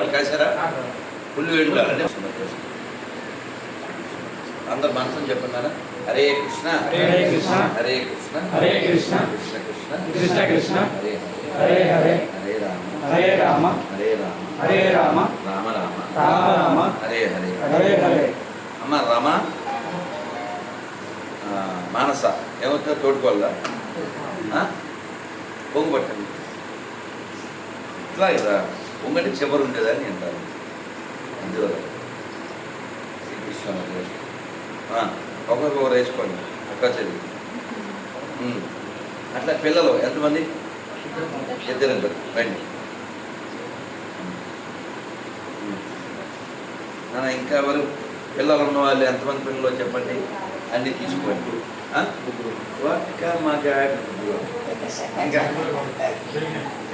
ఉండాలి కాసారా ఫుల్ అంటే అందరు మనసుని చెప్పండి నాన్న. హరే కృష్ణ. హరే కృష్ణ. హరే కృష్ణ. హరే కృష్ణ. కృష్ణ కృష్ణ. కృష్ణ కృష్ణ. హరే హరే హరే. హరే. రామ. హరే రామ. హరే రామ. హరే రామ. రామ రామ. రామ రామ. హరే హరే. హరే హరే. అమ్మ రామ. మానస. ఏమవుతుందో తోడుకోవాలా? పొంగు పట్టండి ఇట్లా కదా పొంగటి చివరి ఉండేదని అంటారు. అందువల్ల శ్రీకృష్ణ ఒకరికొకరు వేసుకోండి. ఒక్క చదివి అట్లా పిల్లలు ఎంతమంది? ఇద్దరు. ఇద్దరు రండి ఇంకా ఎవరు? పిల్లలు ఉన్న వాళ్ళు ఎంతమంది పిల్లలు చెప్పండి? అన్ని తీసుకోండి.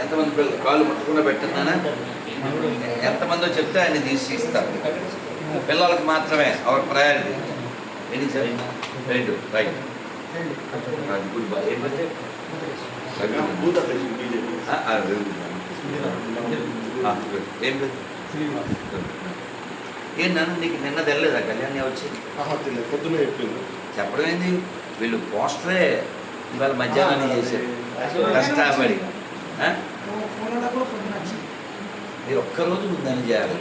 ఎంతమంది పిల్లలు కాళ్ళు ముట్టకుండా పెట్టిందానా ఎంతమందో చెప్తే అన్ని తీసి ఇస్తారు పిల్లలకు మాత్రమే అవర్ ప్రయారిటీ. ఎన్ని సార్? రెండు. రైట్. Goodbye. ఏం పేరు? రవి. ఆ, ఆ, రవి. ఆ, good. ఏం పేరు? ఏం నాన్న నీకు నిన్న తెల్లలేదా కళ్యాణ్ వచ్చి? చెప్పింది చెప్పడం. ఏంది వీళ్ళు పోస్టరే ఇవాళ మధ్యాహ్నం చేశారు. కష్టపడి? మీరు ఒక్కరోజు ముందని చేయాలి.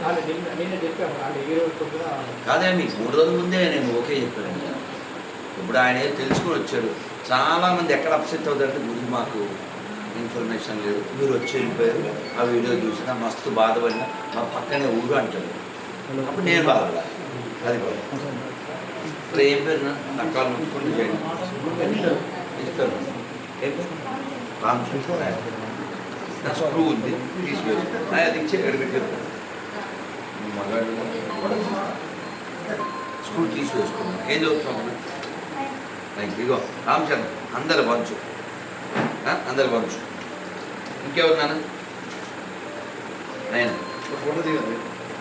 కాదే మీకు మూడు రోజుల ముందే నేను ఓకే చెప్పాను. ఇప్పుడు ఆయన ఏదో తెలుసుకొని వచ్చాడు. చాలామంది ఎక్కడ అప్సెట్ అవుతారంటే గురించి మాకు ఇన్ఫర్మేషన్ లేదు. మీరు వచ్చి వెళ్ళిపోయారు. ఆ వీడియో చూసినా మస్తు బాధపడినా మా పక్కనే ఊరు అంటారు అప్పుడు నేను బాధపడా అది బాధ. ఏం పేరు నా? కాలు ఏం? పేరు? నా స్క్రూ ఉంది తీసివేసి అది ఇచ్చి మగాడు స్కూల్ తీసివేసుకున్నాను ఏం చదువుతున్నాను లైక్ ఇదిగో రామచంద్ర. అందరు పంచు ఆ? అందరు పంచు ఇంకెవరు నాన్న? నేను.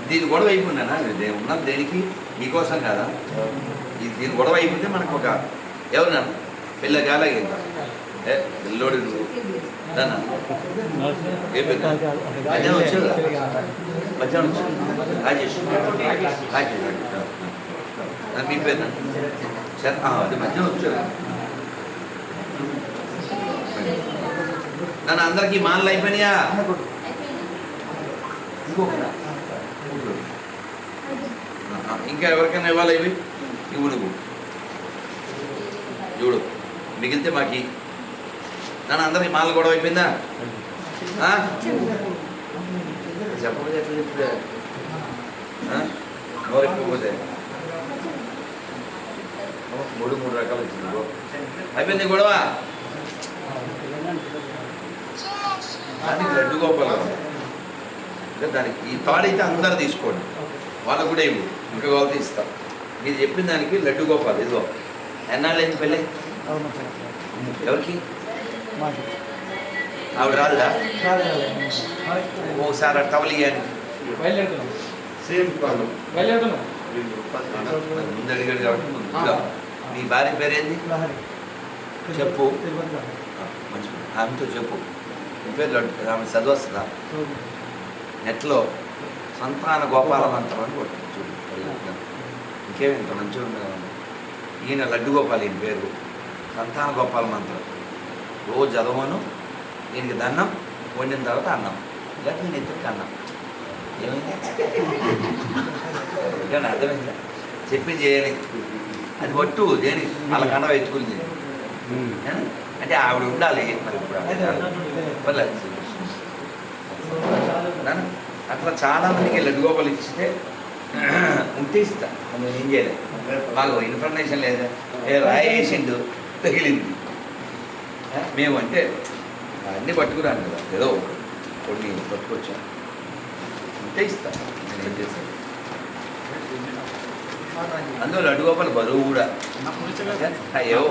దీని గొడవ అయిపోయినా నేను దేనికి? నీకోసం కదా? దీని గొడవ అయిపోతే మనకు ఒక ఎవరు నాన్న పిల్ల గాలకి పిల్లోడు నువ్వు? దాన్నా ఏ పెద్ద మధ్యాహ్నం వచ్చాడు మధ్యాహ్నం వచ్చింది రాజేష్. రాజేష్. మీ పేరు సరే అది మధ్యాహ్నం వచ్చాడు నన్ను అందరికీ మానలు అయిపోయినాయా? ఇంకొకరా ఇంకా ఎవరికైనా ఇవ్వాలి ఇవి? ఇవ్వు నువ్వు. చూడు మిగిలితే మాకి. నన్ను అందరికి మాల గొడవ అయిపోయిందా? ఆ? చెప్పకపోతే ఎట్లా చెప్తే నోరు ఎక్కువపోతే మూడు మూడు రకాలు వచ్చింది అయిపోయింది గొడవ? దానికి లడ్డు గోపాలం దానికి ఈ తాడైతే అందరు తీసుకోండి. వాళ్ళకు కూడా ఇవ్వు. ఇంకా వాళ్ళతో ఇస్తాం మీరు చెప్పిన దానికి లడ్డు గోపాల్ ఇదిగో. ఎన్నాళ్ళు అయింది పెళ్ళి? ఎవరికి? ఆవిడ రాదురా ఓసారి టవల్ సేమ్ బయలుదేరుతున్నాం. ముందు అడిగాడు కాబట్టి. మీ భార్య పేరేంది? చెప్పు. మంచి. ఆమెతో చెప్పు. పేరు లడ్డు ఆమె చదవస్తుందా? నెట్లో సంతాన గోపాల మంత్రం అని కొట్టు చూడు. ఇంకేమి ఇంత మంచిగా ఉండదు ఈయన లడ్డు గోపాల్ ఈయన పేరు. సంతాన గోపాల మంత్రం. రోజు చదవను దీనికి దండం వండిన తర్వాత అన్నం. లేకపోతే నేను ఇద్దరికి అన్నం. ఏమైంది? అర్థమైందా? చెప్పింది చేయాలి అది ఒట్టు దేని? వాళ్ళ కండ ఎత్తుకుంది? అంటే ఆవిడ ఉండాలి మరి ఇప్పుడు అట్లా చాలా మందికి లడ్డు గోపాలు ఇచ్చితే ఉంటే ఇస్తా నేను ఏం చేయలేదు మాకు ఇన్ఫర్మేషన్ లేదా? రాయేసిండు తగిలింది. మేము అంటే అన్నీ పట్టుకురాను కదా. ఏదో ఒకటి. కొన్ని పట్టుకొచ్చాం ఉంటే ఇస్తా. నేను ఏం చేస్తాను? అందులో లడ్డు గోపాలు బరువు కూడా. అయ్యో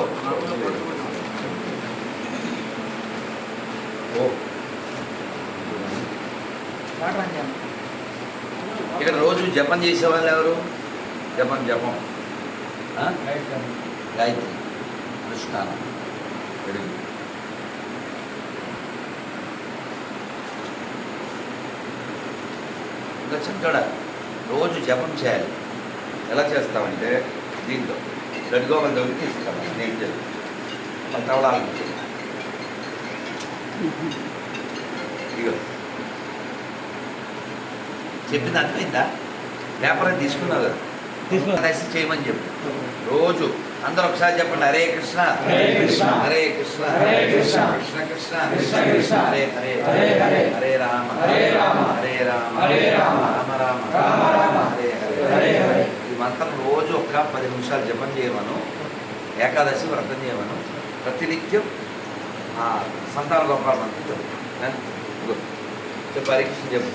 ఓ. ఇక్కడ రోజు జపం చేసేవాళ్ళు ఎవరు? జపం జపం. గాయత్రి. అనుష్ఠానం. ఇంకా చిన్నోడా రోజు జపం చేయాలి. ఎలా చేస్తామంటే దీంతో. గడిగోమని దగ్గర తీసుకుంటాం నేను చెప్పి మన ఇగో చెప్పింది అర్థమైందా పేపర్ తీసుకున్నావు కదా తీసుకున్నా. అనేసి చేయమని చెప్పు రోజు అందరూ ఒకసారి చెప్పండి హరే కృష్ణ హరే కృష్ణ. హరే కృష్ణ హరే కృష్ణ. కృష్ణ కృష్ణ. హరే హరే హరే హరే. హరే రామ హరే రామ. హరే రామ హరే రామ. రామ రామ రామ రామ. హరే హరే. ఈ మంత్రం రోజు ఒక పది నిమిషాలు జపం చేయమను ఏకాదశి వ్రతం చేయమను ప్రతినిత్యం సంతాన గోపాల మంత్రం? ఇదిగో. చెప్పు హరే కృష్ణ చెప్పు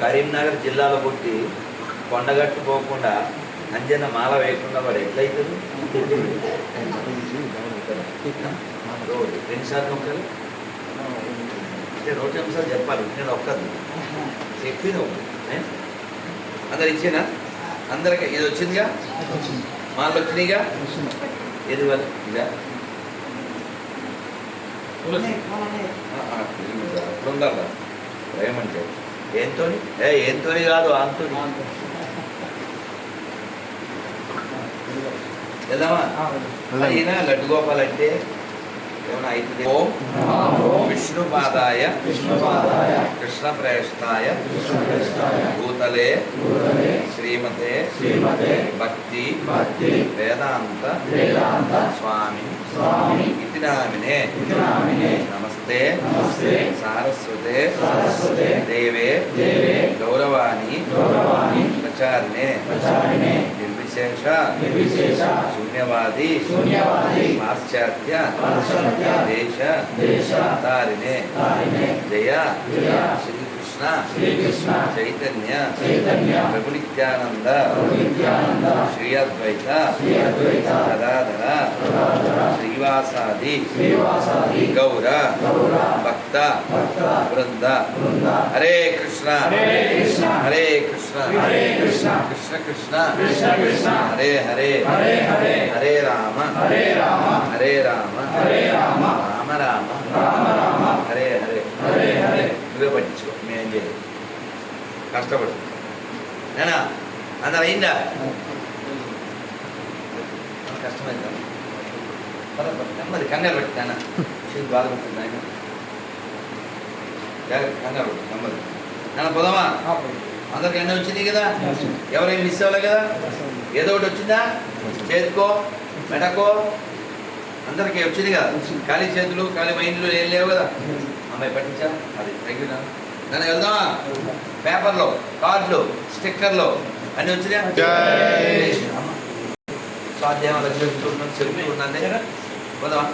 కరీంనగర్ జిల్లాలో పుట్టి కొండగట్టు పోకుండా అంజన మాల వేయకుండా వాడు ఎట్లయితుంది రోజు రెండుసార్లు నొక్కాలి. అంటే రోజు నిమిషాలు చెప్పాలి నేను ఒక్కదు చెప్పి నువ్వు అందరు ఇచ్చేనా? అందరికి ఇది వచ్చిందిగా? మాలు వచ్చినాయిగా? ఏది వాళ్ళు ఇదా? తులసి. ఆ, ఆ, అప్పుడు ఉండాలా ఏమంటే ఏంతోని ఏ ఏంతో కాదు అంతో వెళ్దామా? ఈయన లడ్డు గోపాల్ అంటే ఏమైనా అవుతుంది? ఓం విష్ణుపాదాయ విష్ణుపాదాయ కృష్ణ ప్రేష్టాయ భూతలే శ్రీమతే శ్రీమతే భక్తి భక్తి వేదాంత వేదాంత స్వామి ఇతి నామినే. నమస్తే. సారస్వతే. దేవే. దేవే. గౌరవాణి. ప్రచారిణే. నిర్విశేష శూన్యవాది. పాశ్చాత్య. దేశ. తారిణే జయ. జయ. శ్రీకృష్ణ చైతన్య. చైతన్య. ప్రభు నిత్యానంద శ్రీ అద్వైత గదాధర శ్రీవాసాది. గౌర. గౌర. భక్త. భక్త. బృంద. హరే కృష్ణ. హరే కృష్ణ. హరే కృష్ణ. హరే కృష్ణ. హరే హరే. హరే హరే. హరే రామ. హరే రామ. హరే రామ. హరే రామ రామ రామ రామ రామ హరే హరే హరే హరే నువ్వే పట్టించుకో మేం చేయలేదు కష్టపడు. నేనా అందరు అయిందా? కష్టమైందా. నెమ్మది కంగారు పెట్టి నాన్న చేతి బాధపడుతుంది ఆయన జాగ్రత్త కంగారు పెట్టు నెమ్మది. నాన్న పోదామా? అందరికి ఎన్న వచ్చింది కదా? ఎవరేం మిస్ అవ్వలే కదా? ఏదో ఒకటి వచ్చిందా? చేతికో మెడకో? అందరికీ వచ్చింది కదా? ఖాళీ చేతులు ఖాళీ మైండ్లు ఏం లేవు కదా? అమ్మాయి పట్టించా? అది థ్యాంక్ యూ నన్ను వెళ్దామా పేపర్లో కార్డులు స్టిక్కర్లు అన్నీ. అమ్మ. స్వాధ్యాయం అలా చెప్తూ ఉన్నాను చెప్తూ ఉన్నాను పోదామా